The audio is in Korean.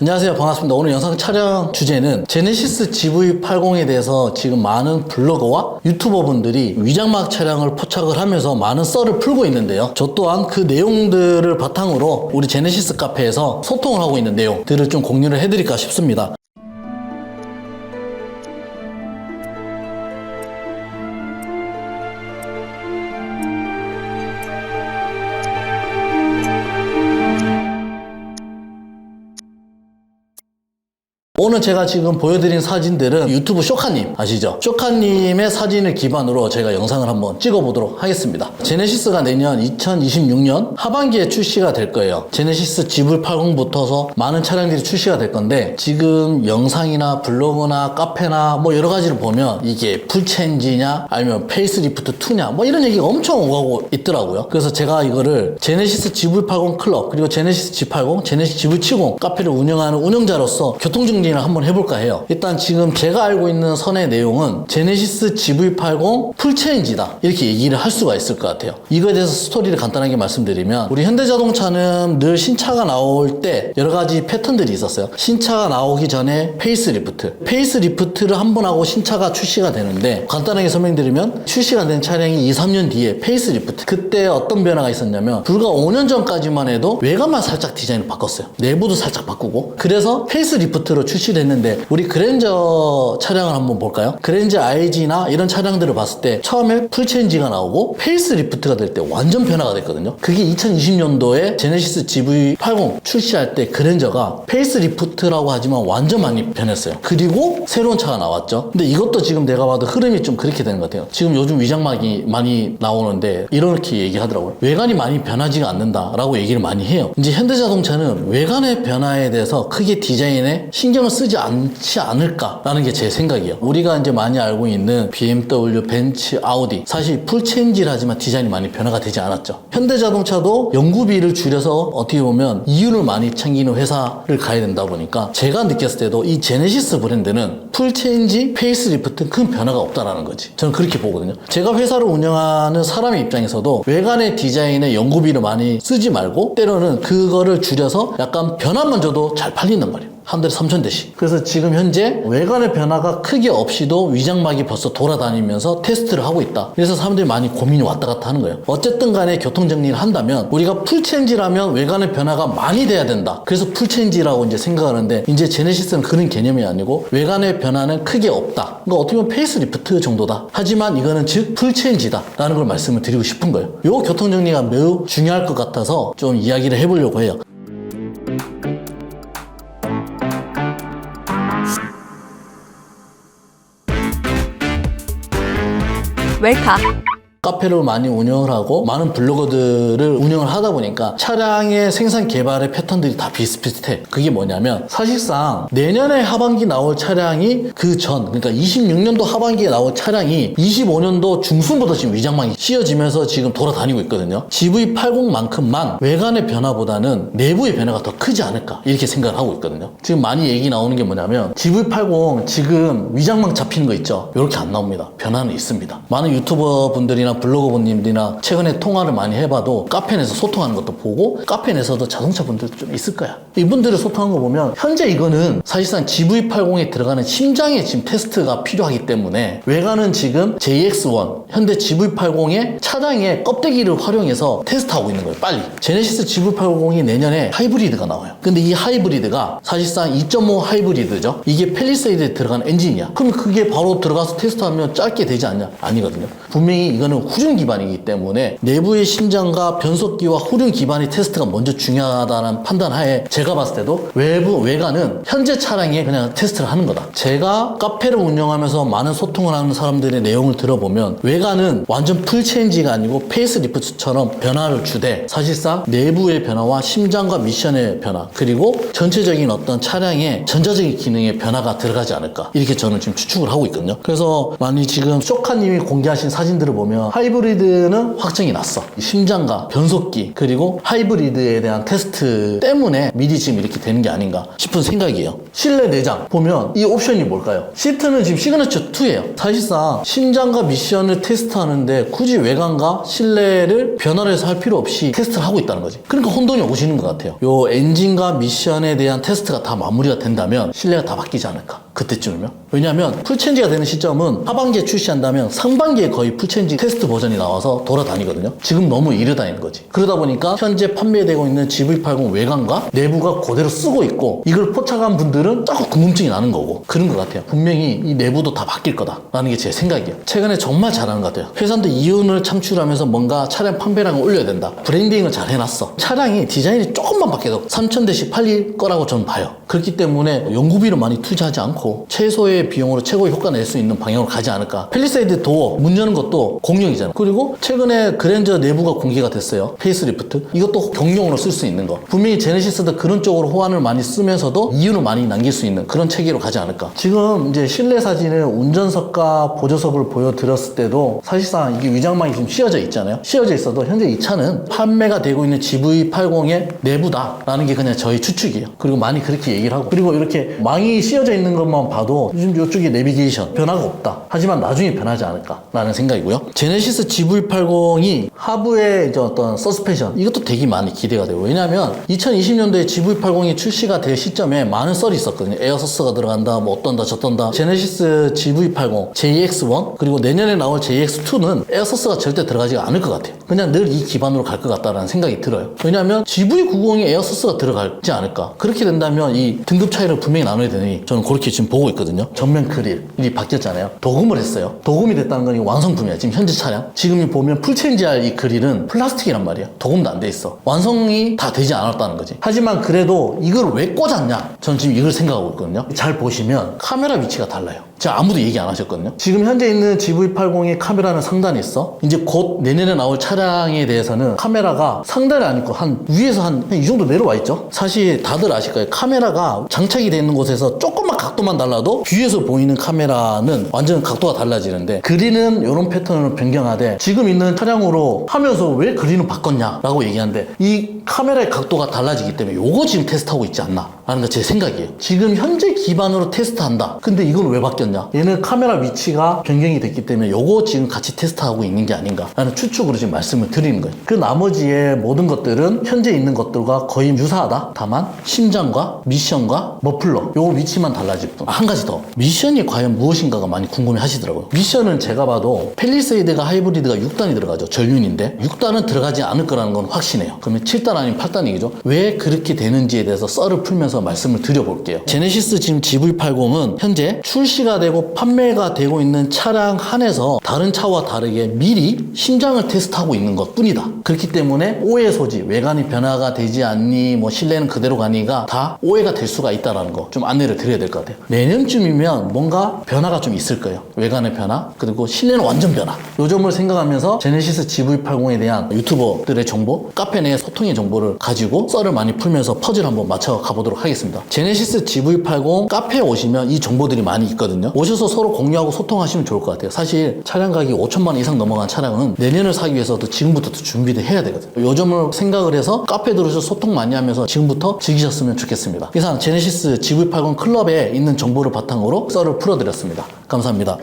안녕하세요. 반갑습니다. 오늘 영상 촬영 주제는 제네시스 GV80에 대해서 지금 많은 블로거와 유튜버 분들이 위장막 차량을 포착을 하면서 많은 썰을 풀고 있는데요. 저 또한 그 내용들을 바탕으로 우리 제네시스 카페에서 소통을 하고 있는 내용들을 좀 공유를 해드릴까 싶습니다 오늘 제가 지금 보여드린 사진들은 유튜브 쇼카님 아시죠? 쇼카님의 사진을 기반으로 제가 영상을 한번 찍어보도록 하겠습니다. 제네시스가 내년 2026년 하반기에 출시가 될 거예요. 제네시스 GV80부터서 많은 차량들이 출시가 될 건데 지금 영상이나 블로그나 카페나 뭐 여러 가지를 보면 이게 풀체인지냐 아니면 페이스리프트 2냐 뭐 이런 얘기가 엄청 오가고 있더라고요. 그래서 제가 이거를 제네시스 GV80 클럽 그리고 제네시스 G80, 제네시스 GV70 카페를 운영하는 운영자로서 교통정리 를 한번 해볼까 해요. 일단 지금 제가 알고 있는 선의 내용은 제네시스 GV80 풀체인지다 이렇게 얘기를 할 수가 있을 것 같아요. 이거에 대해서 스토리를 간단하게 말씀드리면 우리 현대자동차는 늘 신차가 나올 때 여러 가지 패턴들이 있었어요. 신차가 나오기 전에 페이스리프트, 페이스리프트를 한 번 하고 신차가 출시가 되는데 간단하게 설명드리면 출시가 된 차량이 2, 3년 뒤에 페이스리프트 그때 어떤 변화가 있었냐면 불과 5년 전까지만 해도 외관만 살짝 디자인을 바꿨어요. 내부도 살짝 바꾸고 그래서 페이스리프트로 출시 됐는데 우리 그랜저 차량을 한번 볼까요? 그랜저 IG나 이런 차량들을 봤을 때 처음에 풀체인지가 나오고 페이스 리프트가 될 때 완전 변화가 됐거든요. 그게 2020년도에 제네시스 GV80 출시할 때 그랜저가 페이스 리프트라고 하지만 완전 많이 변했어요. 그리고 새로운 차가 나왔죠. 근데 이것도 지금 내가 봐도 흐름이 좀 그렇게 되는 것 같아요. 지금 요즘 위장막이 많이 나오는데 이렇게 얘기하더라고요. 외관이 많이 변하지가 않는다라고 얘기를 많이 해요. 이제 현대자동차는 외관의 변화에 대해서 크게 디자인에 신경을 쓰지 않지 않을까라는 게 제 생각이에요. 우리가 이제 많이 알고 있는 BMW, 벤츠, 아우디 사실 풀체인지를 하지만 디자인이 많이 변화가 되지 않았죠. 현대자동차도 연구비를 줄여서 어떻게 보면 이윤을 많이 챙기는 회사를 가야 된다 보니까 제가 느꼈을 때도 이 제네시스 브랜드는 풀체인지, 페이스리프트 큰 변화가 없다라는 거지. 저는 그렇게 보거든요. 제가 회사를 운영하는 사람의 입장에서도 외관의 디자인에 연구비를 많이 쓰지 말고 때로는 그거를 줄여서 약간 변화만 줘도 잘 팔린단 말이에요. 한 달에 3천 대씩. 그래서 지금 현재 외관의 변화가 크게 없이도 위장막이 벌써 돌아다니면서 테스트를 하고 있다. 그래서 사람들이 많이 고민이 왔다 갔다 하는 거예요. 어쨌든 간에 교통정리를 한다면 우리가 풀체인지라면 외관의 변화가 많이 돼야 된다. 그래서 풀체인지라고 이제 생각하는데 이제 제네시스는 그런 개념이 아니고 외관의 변화는 크게 없다. 그러니까 어떻게 보면 페이스리프트 정도다. 하지만 이거는 즉 풀체인지다. 라는 걸 말씀을 드리고 싶은 거예요. 요 교통정리가 매우 중요할 것 같아서 좀 이야기를 해보려고 해요. 웰카 카페를 많이 운영을 하고 많은 블로거들을 운영을 하다 보니까 차량의 생산 개발의 패턴들이 다 비슷비슷해. 그게 뭐냐면 사실상 내년에 하반기 나올 차량이 그 전, 그러니까 26년도 하반기에 나올 차량이 25년도 중순부터 지금 위장망이 씌워지면서 지금 돌아다니고 있거든요. GV80만큼만 외관의 변화보다는 내부의 변화가 더 크지 않을까 이렇게 생각을 하고 있거든요. 지금 많이 얘기 나오는 게 뭐냐면 GV80 지금 위장망 잡히는 거 있죠? 이렇게 안 나옵니다. 변화는 있습니다. 많은 유튜버 분들이나 블로거 분들이나 최근에 통화를 많이 해봐도 카페 내에서 소통하는 것도 보고 카페 내에서도 자동차 분들도 좀 있을 거야. 이분들을 소통한 거 보면 현재 이거는 사실상 GV80에 들어가는 심장의 지금 테스트가 필요하기 때문에 외관은 지금 JX1 현대 GV80의 차량의 껍데기를 활용해서 테스트하고 있는 거예요. 빨리. 제네시스 GV80이 내년에 하이브리드가 나와요. 근데 이 하이브리드가 사실상 2.5 하이브리드죠. 이게 펠리세이드에 들어간 엔진이야. 그럼 그게 바로 들어가서 테스트하면 짧게 되지 않냐? 아니거든요. 분명히 이거는 후륜 기반이기 때문에 내부의 심장과 변속기와 후륜 기반의 테스트가 먼저 중요하다는 판단하에 제가 봤을 때도 외부 외관은 현재 차량에 그냥 테스트를 하는 거다. 제가 카페를 운영하면서 많은 소통을 하는 사람들의 내용을 들어보면 외관은 완전 풀 체인지가 아니고 페이스리프트처럼 변화를 주되 사실상 내부의 변화와 심장과 미션의 변화 그리고 전체적인 어떤 차량의 전자적인 기능의 변화가 들어가지 않을까 이렇게 저는 지금 추측을 하고 있거든요. 그래서 많이 지금 쇼카님이 공개하신 사진들을 보면 하이브리드는 확정이 났어. 심장과 변속기 그리고 하이브리드에 대한 테스트 때문에 미리 지금 이렇게 되는 게 아닌가 싶은 생각이에요. 실내 내장 보면 이 옵션이 뭘까요? 시트는 지금 시그너처 2예요. 사실상 심장과 미션을 테스트하는데 굳이 외관과 실내를 변화를 해서 할 필요 없이 테스트를 하고 있다는 거지. 그러니까 혼돈이 오시는 것 같아요. 요 엔진과 미션에 대한 테스트가 다 마무리가 된다면 실내가 다 바뀌지 않을까. 그때쯤이면. 왜냐하면 풀체인지가 되는 시점은 하반기에 출시한다면 상반기에 거의 풀체인지 테스트 버전이 나와서 돌아다니거든요. 지금 너무 이르다니는 거지. 그러다 보니까 현재 판매되고 있는 GV80 외관과 내부가 그대로 쓰고 있고 이걸 포착한 분들은 조금 궁금증이 나는 거고 그런 것 같아요. 분명히 이 내부도 다 바뀔 거다라는 게 제 생각이에요. 최근에 정말 잘하는 것 같아요. 회사도 이윤을 창출하면서 뭔가 차량 판매량을 올려야 된다. 브랜딩을 잘 해놨어. 차량이 디자인이 조금만 바뀌어도 3,000대씩 팔릴 거라고 저는 봐요. 그렇기 때문에 연구비를 많이 투자하지 않고 최소의 비용으로 최고의 효과 낼 수 있는 방향으로 가지 않을까. 펠리세이드 도어 문 여는 것도 공룡이잖아. 그리고 최근에 그랜저 내부가 공개가 됐어요. 페이스리프트. 이것도 경용으로 쓸 수 있는 거. 분명히 제네시스도 그런 쪽으로 호환을 많이 쓰면서도 이윤을 많이 남길 수 있는 그런 체계로 가지 않을까. 지금 이제 실내 사진을 운전석과 보조석을 보여드렸을 때도 사실상 이게 위장망이 지금 씌어져 있잖아요. 씌어져 있어도 현재 이 차는 판매가 되고 있는 GV80의 내부다라는 게 그냥 저희 추측이에요. 그리고 많이 그렇게 얘기를 하고 그리고 이렇게 망이 씌어져 있는 것만 봐도 요즘 이쪽에 내비게이션 변화가 없다. 하지만 나중에 변하지 않을까라는 생각이고요. 제네시스 GV80이 하부의 이제 어떤 서스펜션 이것도 되게 많이 기대가 돼요. 왜냐하면 2020년도에 GV80이 출시가 될 시점에 많은 썰이 있었거든요. 에어서스가 들어간다, 뭐 어떤다, 저떤다. 제네시스 GV80, JX1 그리고 내년에 나올 JX2는 에어서스가 절대 들어가지가 않을 것 같아요. 그냥 늘 이 기반으로 갈 것 같다라는 생각이 들어요. 왜냐하면 GV90이 에어서스가 들어가지 않을까. 그렇게 된다면 이 등급 차이를 분명히 나눠야 되니 저는 그렇게 지금 보고 있거든요. 전면 그릴 이 바뀌었잖아요. 도금을 했어요. 도금이 됐다는 건 완성품이야. 지금 현재 차량. 지금 보면 풀체인지할 이 그릴은 플라스틱이란 말이야. 도금도 안 돼 있어. 완성이 다 되지 않았다는 거지. 하지만 그래도 이걸 왜 꽂았냐? 저는 지금 이걸 생각하고 있거든요. 잘 보시면 카메라 위치가 달라요. 제가 아무도 얘기 안 하셨거든요. 지금 현재 있는 GV80의 카메라는 상단에 있어. 이제 곧 내년에 나올 차량에 대해서는 카메라가 상단에 안 있고 한 위에서 한 이 정도 내려와 있죠. 사실 다들 아실 거예요. 카메라가 장착이 되어 있는 곳에서 조금만 각도만 달라도 뒤에서 보이는 카메라는 완전 각도가 달라지는데 그리는 이런 패턴으로 변경하되 지금 있는 차량으로 하면서 왜 그리는 바꿨냐라고 얘기하는데 이 카메라의 각도가 달라지기 때문에 요거 지금 테스트하고 있지 않나 라는 게 제 생각이에요. 지금 현재 기반으로 테스트한다. 근데 이건 왜 바뀌었냐? 얘는 카메라 위치가 변경이 됐기 때문에 요거 지금 같이 테스트하고 있는 게 아닌가 라는 추측으로 지금 말씀을 드리는 거예요. 그 나머지의 모든 것들은 현재 있는 것들과 거의 유사하다. 다만 심장과 미션과 머플러 요 위치만 달라 질 뿐. 한 가지 더. 미션이 과연 무엇인가가 많이 궁금해 하시더라고요. 미션은 제가 봐도 펠리세이드가 하이브리드가 6단이 들어가죠. 전륜인데 6단은 들어가지 않을 거라는 건 확신해요. 그러면 7단 아니면 8단 얘기죠. 왜 그렇게 되는지에 대해서 썰을 풀면서 말씀을 드려볼게요. 제네시스 지금 GV80은 현재 출시가 되고 판매가 되고 있는 차량 한에서 다른 차와 다르게 미리 심장을 테스트하고 있는 것 뿐이다. 그렇기 때문에 오해 소지, 외관이 변화가 되지 않니, 뭐 실내는 그대로 가니가 다 오해가 될 수가 있다는 거 좀 안내를 드려야 될 것 같아 요. 내년쯤이면 뭔가 변화가 좀 있을 거예요. 외관의 변화, 그리고 실내는 완전 변화. 요 점을 생각하면서 제네시스 GV80에 대한 유튜버들의 정보, 카페 내 소통의 정보를 가지고 썰을 많이 풀면서 퍼즐 한번 맞춰 가보도록 하겠습니다. 제네시스 GV80 카페에 오시면 이 정보들이 많이 있거든요. 오셔서 서로 공유하고 소통하시면 좋을 것 같아요. 사실 차량 가격이 5천만 원 이상 넘어간 차량은 내년을 사기 위해서도 지금부터 준비를 해야 되거든요. 요 점을 생각을 해서 카페 들어서 소통 많이 하면서 지금부터 즐기셨으면 좋겠습니다. 이상 제네시스 GV80 클럽에 있는 정보를 바탕으로 썰을 풀어드렸습니다. 감사합니다.